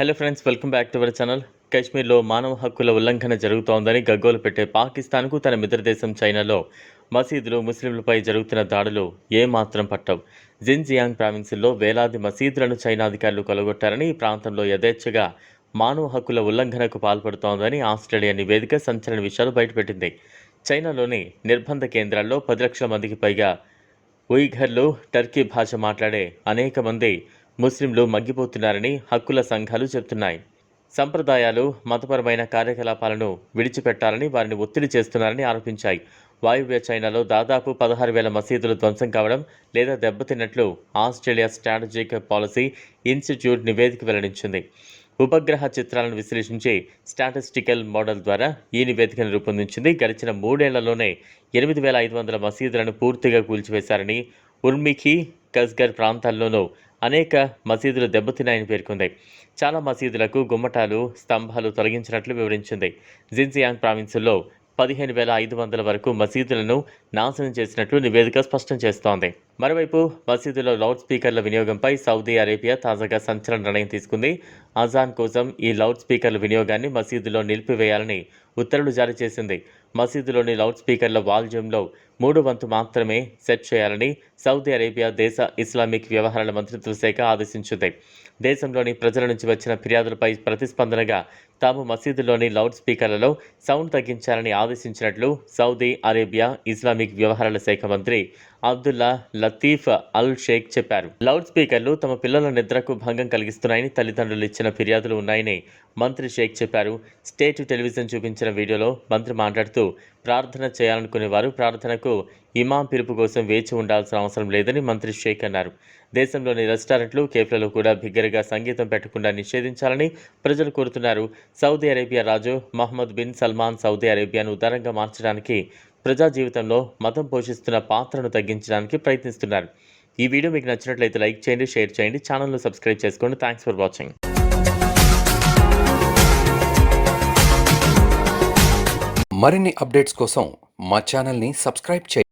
Hello friends welcome back to our channel కాశ్మీర్లో మానవ హక్కుల ఉల్లంఘన జరుగుతోందని గగ్గోలు పెట్టే పాకిస్తాన్కు తన మిత్రదేశం చైనాలో మసీదులు ముస్లింలపై జరుగుతున్న దాడులు ఏమాత్రం పట్టవు. జిన్జియాంగ్ ప్రావిన్సుల్లో వేలాది మసీదులను చైనా అధికారులు కొలగొట్టారని ఈ ప్రాంతంలో యథేచ్ఛగా మానవ హక్కుల ఉల్లంఘనకు పాల్పడుతోందని ఆస్ట్రేలియా నివేదిక సంచలన విషయాలు బయటపెట్టింది. చైనాలోని నిర్బంధ కేంద్రాల్లో పది లక్షల మందికి పైగా ఉయిఘర్లు టర్కీ భాష మాట్లాడే అనేక మంది ముస్లింలు మగ్గిపోతున్నారని హక్కుల సంఘాలు చెబుతున్నాయి. సంప్రదాయాలు మతపరమైన కార్యకలాపాలను విడిచిపెట్టాలని వారిని ఒత్తిడి చేస్తున్నారని ఆరోపించాయి. వాయువ్య చైనాలో దాదాపు పదహారు వేల మసీదులు ధ్వంసం కావడం లేదా దెబ్బతిన్నట్లు ఆస్ట్రేలియా స్ట్రాటజిక్ పాలసీ ఇన్స్టిట్యూట్ నివేదిక వెల్లడించింది. ఉపగ్రహ చిత్రాలను విశ్లేషించి స్టాటిస్టికల్ మోడల్ ద్వారా ఈ నివేదికను రూపొందించింది. గడిచిన మూడేళ్ళలోనే ఎనిమిది వేల ఐదు వందల మసీదులను పూర్తిగా కూల్చివేశారని ఉర్మిఖి కస్గర్ ప్రాంతాల్లోనూ అనేక మసీదులు దెబ్బతిన్నాయని పేర్కొంది. చాలా మసీదులకు గుమ్మటాలు స్తంభాలు తొలగించినట్లు వివరించింది. జిన్జియాంగ్ ప్రావిన్సుల్లో పదిహేను వేల ఐదు వందల వరకు మసీదులను నాశనం చేసినట్లు నివేదిక స్పష్టం చేస్తోంది. మరోవైపు మసీదులో లౌడ్ స్పీకర్ల వినియోగంపై సౌదీ అరేబియా తాజాగా సంచలన నిర్ణయం తీసుకుంది. అజాన్ కోసం ఈ లౌడ్ స్పీకర్ల వినియోగాన్ని మసీదులో నిలిపివేయాలని ఉత్తర్వులు జారీ చేసింది. మసీదులోని లౌడ్ స్పీకర్ల వాల్యూమ్లో మూడు వంతు మాత్రమే సెట్ చేయాలని సౌదీ అరేబియా దేశ ఇస్లామిక్ వ్యవహారాల మంత్రిత్వ శాఖ ఆదేశించింది. దేశంలోని ప్రజల నుంచి వచ్చిన ఫిర్యాదులపై ప్రతిస్పందనగా తాము మసీదులోని లౌడ్ స్పీకర్లలో సౌండ్ తగ్గించాలని ఆదేశించినట్లు సౌదీ అరేబియా ఇస్లామిక్ వ్యవహారాల శాఖ మంత్రి అబ్దుల్లా లతీఫ్ అల్ షేక్ చెప్పారు. లౌడ్ స్పీకర్లు తమ పిల్లల నిద్రకు భంగం కలిగిస్తున్నాయని తల్లిదండ్రులు ఇచ్చిన ఫిర్యాదులు ఉన్నాయని మంత్రి షేక్ చెప్పారు. స్టేట్ టెలివిజన్ చూపించిన వీడియోలో మంత్రి మాట్లాడుతూ ప్రార్థన చేయాలనుకునే వారు ప్రార్థనకు ఇమాం పిలుపు కోసం వేచి ఉండాల్సిన అవసరం లేదని మంత్రి షేక్ అన్నారు. దేశంలోని రెస్టారెంట్లు కేఫ్లలో కూడా బిగ్గరగా సంగీతం పెట్టకుండా నిషేధించాలని ప్రజలు కోరుతున్నారు. సౌదీ అరేబియా రాజు మహమ్మద్ బిన్ సల్మాన్ సౌదీ అరేబియాను ఉదారంగా మార్చడానికి ప్రజా జీవితంలో మతం పోషిస్తున్న పాత్రను తగ్గించడానికి ప్రయత్నిస్తున్నారు. ఈ వీడియో మీకు నచ్చినట్లయితే లైక్ చేయండి షేర్ చేయండి ఛానల్ను సబ్స్క్రైబ్ చేసుకోండి. థ్యాంక్స్ ఫర్ వాచింగ్ మరిన్ని అప్డేట్స్ కోసం మా ఛానల్ని సబ్స్క్రైబ్ చేయండి.